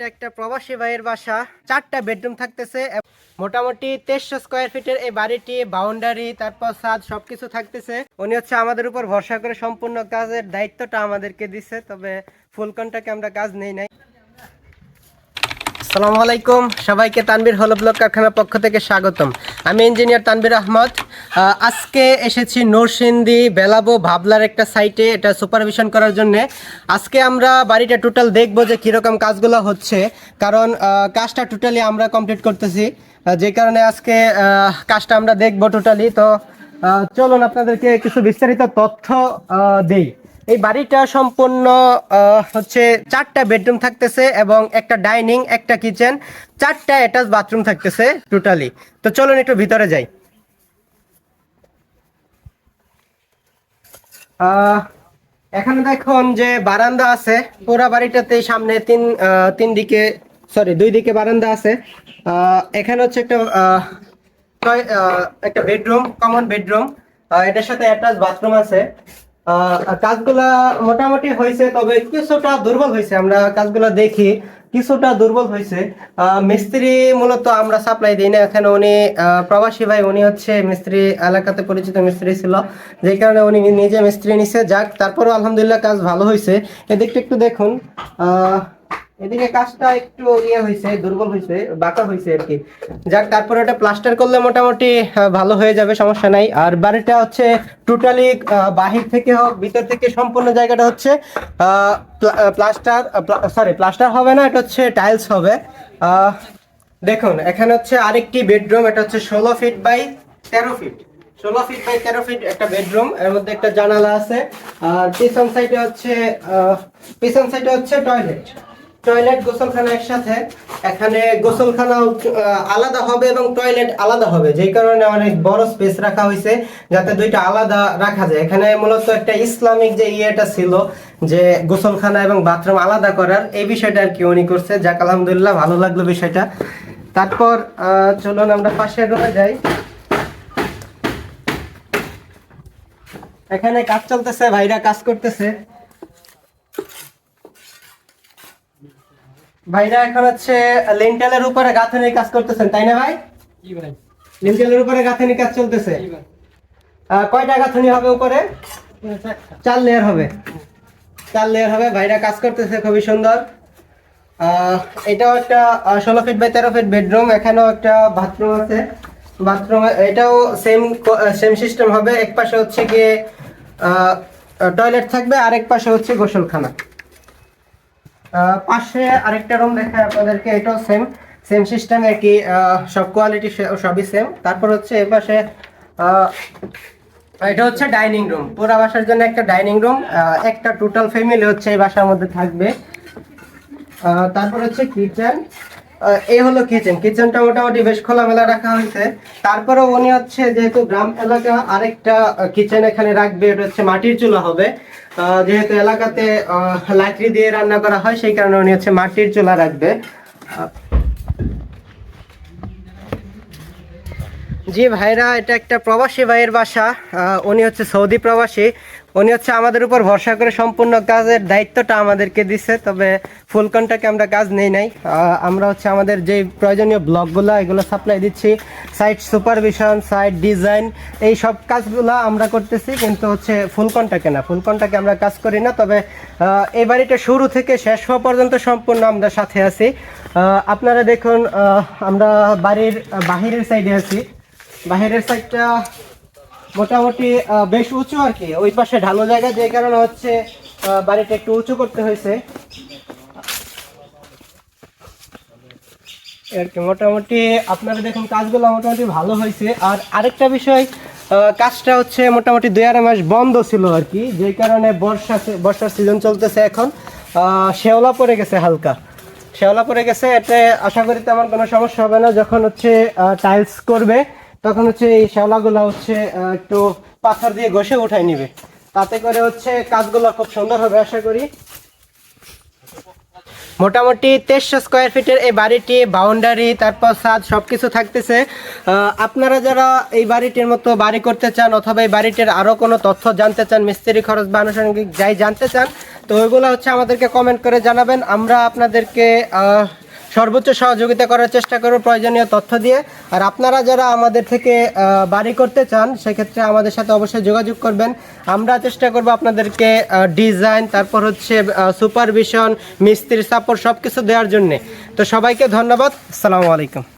এটা একটা প্রবাসী ভাইয়ের বাসা চারটা বেডরুম থাকতেছে। মোটামুটি তেইশশো স্কোয়ার ফিটের এই বাড়িটি বাউন্ডারি তারপর ছাদ সবকিছু থাকতেছে। উনি হচ্ছে আমাদের উপর ভরসা করে সম্পূর্ণ কাজের দায়িত্বটা আমাদেরকে দিচ্ছে তবে ফুল কন্টাকে আমরা কাজ নেই নাই। আসসালামু আলাইকুম সবাইকে তানবির হল ব্লক কারখানার পক্ষ থেকে স্বাগতম। আমি ইঞ্জিনিয়ার তানবির আহমদ। আহ, আজকে এসেছি নরসিংদী বেলাবো ভাবলার একটা সাইটে এটা সুপারভিশন করার জন্য। আজকে আমরা বাড়িটা টোটাল দেখব যে কীরকম কাজগুলো হচ্ছে। কারণ কাজটা টোটালি আমরা কমপ্লিট করতেছি। যে কারণে আজকে কাজটা আমরা দেখব টোটালি তো চলুন আপনাদেরকে কিছু বিস্তারিত তথ্য দেই। এই বাড়িটা সম্পূর্ণ হচ্ছে চারটা বেডরুম থাকতেছে এবং একটা ডাইনিং একটা কিচেন চারটা অ্যাটাচ বাথরুম থাকতেছে টোটালি তো চলুন একটু ভিতরে যাই। এখানে দেখুন যে বারান্দা আছে, পুরা বাড়িটাতে সামনে তিন তিন দিকে সরি দুই দিকে বারান্দা আছে। এখানে হচ্ছে একটা একটা বেডরুম কমন বেডরুম এটার সাথে অ্যাটাচ বাথরুম আছে। কাজগুলা মোটামুটি হয়েছে, তবে কিছুটা দুর্বল হয়েছে। আমরা কাজগুলা দেখি। কিছুটা দুর্বল হয়েছে। মিস্ত্রি মূলত আমরা সাপ্লাই দিই না। এখানে উনি প্রবাসী ভাই, উনি হচ্ছে মিস্ত্রি এলাকাতে পরিচিত মিস্ত্রি ছিল। যে কারণে উনি নিজে মিস্ত্রি নিছে। যাক, তারপরও আলহামদুলিল্লাহ কাজ ভালো হয়েছে। এদিকটা একটু দেখুন। এদিকে কাজটা একটু ইয়ে হয়েছে, দুর্বল হয়েছে, বাঁকা হয়েছে আর কি। যাক, তারপরে ওটা প্লাস্টার করলে মোটামুটি ভালো হয়ে যাবে, সমস্যা নাই। আর বাড়িটা হচ্ছে টোটালি বাহির থেকে হোক, ভিতর থেকে সম্পূর্ণ জায়গাটা হচ্ছে প্লাস্টার সরি প্লাস্টার হবে না, এটা হচ্ছে টাইলস হবে। দেখুন, এখানে হচ্ছে আরেকটি বেডরুম এটা হচ্ছে ষোলো ফিট বাই তেরো ফিট ষোলো ফিট বাই তেরো ফিট একটা বেডরুম এর মধ্যে একটা জানালা আছে। আর পিছন সাইডে হচ্ছে পিছন সাইডে হচ্ছে টয়লেট টয়লেট গোসলখানা একসাথে, এখানে গোসলখানা আলাদা হবে এবং টয়লেট আলাদা হবে। যেই কারণে অনেক বড় স্পেস রাখা হয়েছে, যাতে দুইটা আলাদা রাখা যায়। এখানে মূলত একটা ইসলামিক যে ইয়েটা ছিল, যে গোসলখানা এবং বাথরুম আলাদা করার, এই বিষয়টা আর কি উনি করছে। যাক, আলহামদুলিল্লাহ, ভালো লাগল বিষয়টা। তারপর চলুন আমরা পাশের রুমে যাই। এখানে কাজ চলতেছে, ভাইরা কাজ করতেছে। ভাইরা এখন হচ্ছে লিন্টেলের উপরে গাঁথনির কাজ করতেছেন তাই না ভাই? কি ভাই। লিন্টেলের উপরে গাঁথনি কাজ চলতেছে। কয়টা গাঁথনি হবে উপরে? চার লেয়ার হবে। চার লেয়ার হবে। ভাইরা কাজ করতেছে খুবই সুন্দর। এটাও একটা ষোলো ফিট বাই তেরো ফিট বেডরুম এখানেও একটা বাথরুম আছে। বাথরুম এটাও সেম সেম সিস্টেম হবে। এক পাশে হচ্ছে গিয়ে টয়লেট থাকবে আর এক পাশে হচ্ছে গোসলখানা। পাশে আরেকটা রুম দেখায় আপনাদেরকে এটাও সেম সেম সিস্টেম একই সব কোয়ালিটি সবই সেম তারপর হচ্ছে এ পাশে এটা হচ্ছে ডাইনিং রুম পুরো বাসার জন্য একটা ডাইনিং রুম একটা টোটাল ফ্যামিলি হচ্ছে এই বাসার মধ্যে থাকবে। তারপর হচ্ছে কিচেন এই হলো কিচেন কিচেনটা মোটামুটি বেশ খোলামেলা রাখা হয়েছে। তারপরে উনি হচ্ছে যেহেতু গ্রাম এলাকা, আরেকটা কিচেন এখানে রাখবে, এটা হচ্ছে মাটির চুলা হবে। যেহেতু এলাকাতে লাকড়ি দিয়ে রান্না করা হয়, সেই কারণে উনি হচ্ছে মাটির চুলা রাখবে। জি ভাইরা, এটা একটা প্রবাসী ভাইয়ের বাসা। উনি হচ্ছে সৌদি প্রবাসী। উনি হচ্ছে আমাদের উপর ভরসা করে সম্পূর্ণ কাজের দায়িত্বটা আমাদেরকে দিচ্ছে তবে ফুল কন্টাকে আমরা কাজ নেই নাই। আমরা হচ্ছে আমাদের যে প্রয়োজনীয় ব্লকগুলো এগুলো সাপ্লাই দিচ্ছি। সাইট সুপারভিশন সাইট ডিজাইন এই সব কাজগুলো আমরা করতেছি, কিন্তু হচ্ছে ফুল কন্টাকে না। ফুল কন্টাকে আমরা কাজ করি না, তবে এই বাড়িটা শুরু থেকে শেষ হওয়া পর্যন্ত সম্পূর্ণ আমরা সাথে আছি। আপনারা দেখুন আমরা বাড়ির বাহিরের সাইডে আছি। বাহিরের সাইডটা মোটামুটি বেশ উঁচু আর কি। ওই পাশে ঢালো জায়গা, যে কারণে হচ্ছে বাড়িটা একটু উঁচু করতে হয়েছে। আর কি, মোটামুটি আপনারা দেখুন, কাজগুলো মোটামুটি ভালো হয়েছে। আর আরেকটা বিষয় কাজটা হচ্ছে মোটামুটি দুই আড়াই মাস বন্ধ ছিল আর কি। যে কারণে বর্ষা বর্ষার সিজন চলতেছে এখন। শেওলা পড়ে গেছে হালকা। শেওলা পড়ে গেছে, এতে আশা করি তেমন কোনো সমস্যা হবে না। যখন হচ্ছে টাইলস করবে তখন হচ্ছে এই শ্যাওলাগুলো হচ্ছে একটু পাথর দিয়ে ঘষে উঠাই নিবে। তাতে করে হচ্ছে কাজগুলো খুব সুন্দর হবে, আশা করি। মোটামুটি তেইশশো স্কোয়ার ফিটের এই বাড়িটি বাউন্ডারি তারপর ছাদ সব কিছু থাকতেছে আপনারা যারা এই বাড়িটির মতো বাড়ি করতে চান অথবা এই বাড়িটির আরও কোনো তথ্য জানতে চান, মিস্ত্রি খরচ বা আনুষঙ্গিক যাই জানতে চান, তো ওইগুলো হচ্ছে আমাদেরকে কমেন্ট করে জানাবেন। আমরা আপনাদেরকে সর্বোচ্চ সহযোগিতা করার চেষ্টা করব প্রয়োজনীয় তথ্য দিয়ে। আর আপনারা যারা আমাদের থেকে বাড়ি করতে চান, সেক্ষেত্রে আমাদের সাথে অবশ্যই যোগাযোগ করবেন। আমরা চেষ্টা করব আপনাদেরকে ডিজাইন তারপর হচ্ছে সুপারভিশন মিস্ত্রির সাপোর্ট সব কিছু দেওয়ার জন্যে। তো সবাইকে ধন্যবাদ। আসসালামু আলাইকুম।